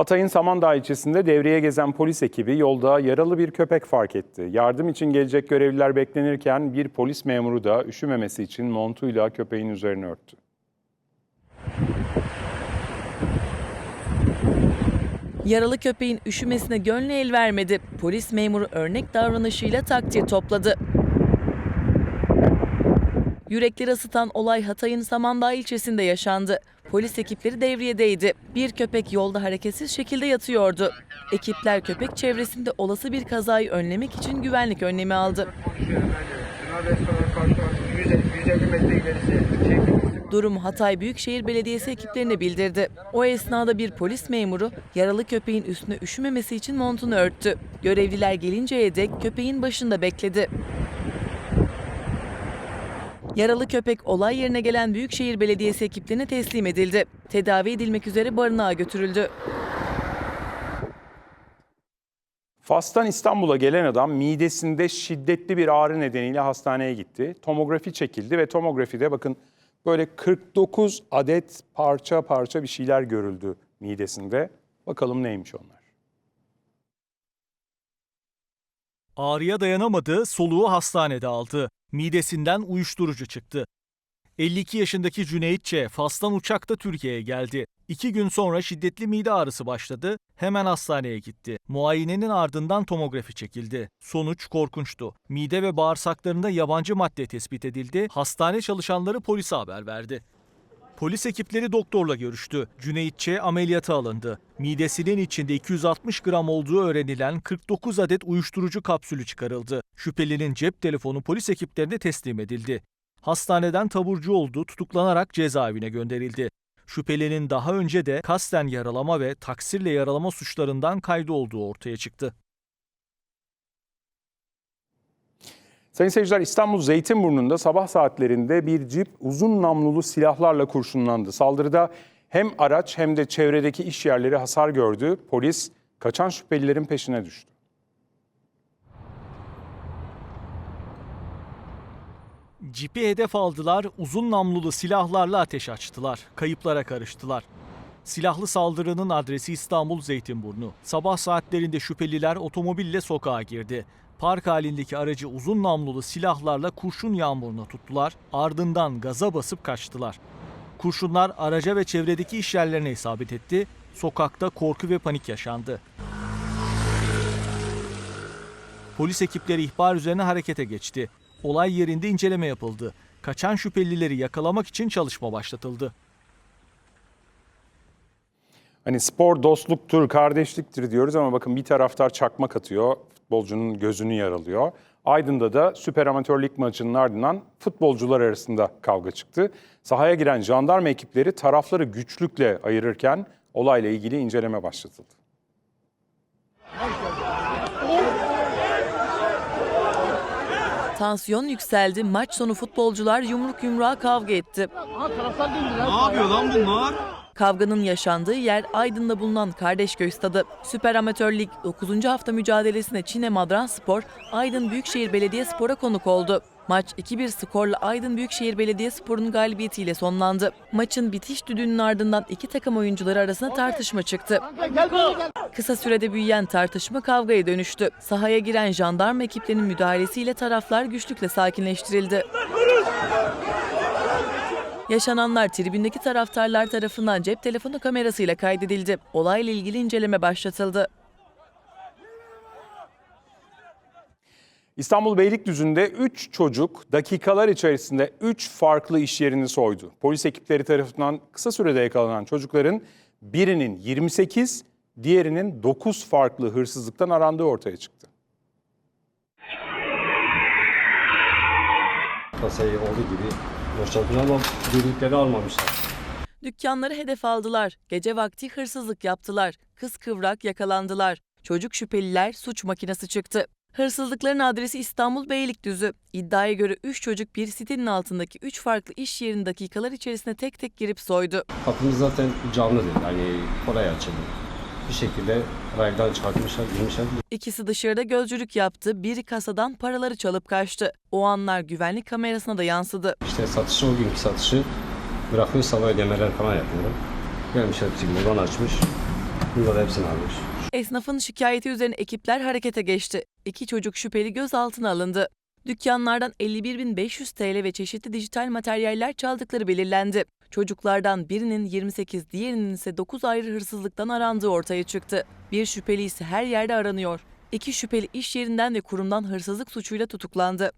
Hatay'ın Samandağ ilçesinde devreye gezen polis ekibi yolda yaralı bir köpek fark etti. Yardım için gelecek görevliler beklenirken bir polis memuru da üşümemesi için montuyla köpeğin üzerine örttü. Yaralı köpeğin üşümesine gönlü el vermedi. Polis memuru örnek davranışıyla takdir topladı. Yürekleri ısıtan olay Hatay'ın Samandağ ilçesinde yaşandı. Polis ekipleri devriyedeydi. Bir köpek yolda hareketsiz şekilde yatıyordu. Ekipler köpek çevresinde olası bir kazayı önlemek için güvenlik önlemi aldı. Durumu Hatay Büyükşehir Belediyesi ekiplerine bildirdi. O esnada bir polis memuru yaralı köpeğin üstüne üşümemesi için montunu örttü. Görevliler gelinceye dek köpeğin başında bekledi. Yaralı köpek olay yerine gelen Büyükşehir Belediyesi ekiplerine teslim edildi. Tedavi edilmek üzere barınağa götürüldü. Fas'tan İstanbul'a gelen adam midesinde şiddetli bir ağrı nedeniyle hastaneye gitti. Tomografi çekildi ve tomografide bakın böyle 49 adet parça parça bir şeyler görüldü midesinde. Bakalım neymiş onlar. Ağrıya dayanamadı, soluğu hastanede aldı. Midesinden uyuşturucu çıktı. 52 yaşındaki Cüneyt Ç. Fas'tan uçakta Türkiye'ye geldi. İki gün sonra şiddetli mide ağrısı başladı. Hemen hastaneye gitti. Muayenenin ardından tomografi çekildi. Sonuç korkunçtu. Mide ve bağırsaklarında yabancı madde tespit edildi. Hastane çalışanları polise haber verdi. Polis ekipleri doktorla görüştü. Cüneyt Ç. ameliyata alındı. Midesinin içinde 260 gram olduğu öğrenilen 49 adet uyuşturucu kapsülü çıkarıldı. Şüphelinin cep telefonu polis ekiplerine teslim edildi. Hastaneden taburcu oldu, tutuklanarak cezaevine gönderildi. Şüphelinin daha önce de kasten yaralama ve taksirle yaralama suçlarından kaydı olduğu ortaya çıktı. Sayın seyirciler İstanbul Zeytinburnu'nda sabah saatlerinde bir cip uzun namlulu silahlarla kurşunlandı. Saldırıda hem araç hem de çevredeki iş yerleri hasar gördü. Polis kaçan şüphelilerin peşine düştü. Cipi hedef aldılar, uzun namlulu silahlarla ateş açtılar. Kayıplara karıştılar. Silahlı saldırının adresi İstanbul Zeytinburnu. Sabah saatlerinde şüpheliler otomobille sokağa girdi. Park halindeki aracı uzun namlulu silahlarla kurşun yağmuruna tuttular. Ardından gaza basıp kaçtılar. Kurşunlar araca ve çevredeki iş yerlerine isabet etti. Sokakta korku ve panik yaşandı. Polis ekipleri ihbar üzerine harekete geçti. Olay yerinde inceleme yapıldı. Kaçan şüphelileri yakalamak için çalışma başlatıldı. Hani spor dostluktur, kardeşliktir diyoruz ama bakın bir taraftar çakmak atıyor, futbolcunun gözünü yaralıyor. Aydın'da da Süper Amatör Lig maçının ardından futbolcular arasında kavga çıktı. Sahaya giren jandarma ekipleri tarafları güçlükle ayırırken olayla ilgili inceleme başlatıldı. Tansiyon yükseldi. Maç sonu futbolcular yumruk yumruğa kavga etti. Ne yapıyor lan bunlar? Kavganın yaşandığı yer Aydın'da bulunan Kardeşköy Stadı. Süper Amatör Lig 9. hafta mücadelesine Çine Madran Spor, Aydın Büyükşehir Belediyespor'a konuk oldu. Maç 2-1 skorla Aydın Büyükşehir Belediyespor'un galibiyetiyle sonlandı. Maçın bitiş düdüğünün ardından iki takım oyuncuları arasında tartışma çıktı. Kısa sürede büyüyen tartışma kavgaya dönüştü. Sahaya giren jandarma ekiplerinin müdahalesiyle taraflar güçlükle sakinleştirildi. Yaşananlar tribündeki taraftarlar tarafından cep telefonu kamerasıyla kaydedildi. Olayla ilgili inceleme başlatıldı. İstanbul Beylikdüzü'nde 3 çocuk dakikalar içerisinde 3 farklı iş yerini soydu. Polis ekipleri tarafından kısa sürede yakalanan çocukların birinin 28, diğerinin 9 farklı hırsızlıktan arandığı ortaya çıktı. kasayı olduğu gibi boşalttılar ama düdükleri almamışlar. Dükkanları hedef aldılar. Gece vakti hırsızlık yaptılar. Kız kıvrak yakalandılar. Çocuk şüpheliler suç makinesi çıktı. Hırsızlıkların adresi İstanbul Beylikdüzü. İddiaya göre 3 çocuk bir sitenin altındaki 3 farklı iş yerini dakikalar içerisinde tek tek girip soydu. Kapımız zaten camlı değil. Yani kolay açıldı. Bir şekilde raydan çıkartmışlar, girmişler. İkisi dışarıda gözcülük yaptı. Biri kasadan paraları çalıp kaçtı. O anlar güvenlik kamerasına da yansıdı. İşte satışı o günkü satışı bırakıyor sabah ödemeler falan yapıyorum. Gelmişler bizim buradan açmış. Bunları hepsini almış. Esnafın şikayeti üzerine ekipler harekete geçti. İki çocuk şüpheli gözaltına alındı. Dükkanlardan 51.500 TL ve çeşitli dijital materyaller çaldıkları belirlendi. Çocuklardan birinin 28, diğerinin ise 9 ayrı hırsızlıktan arandığı ortaya çıktı. Bir şüpheli ise her yerde aranıyor. İki şüpheli iş yerinden ve kurumdan hırsızlık suçuyla tutuklandı.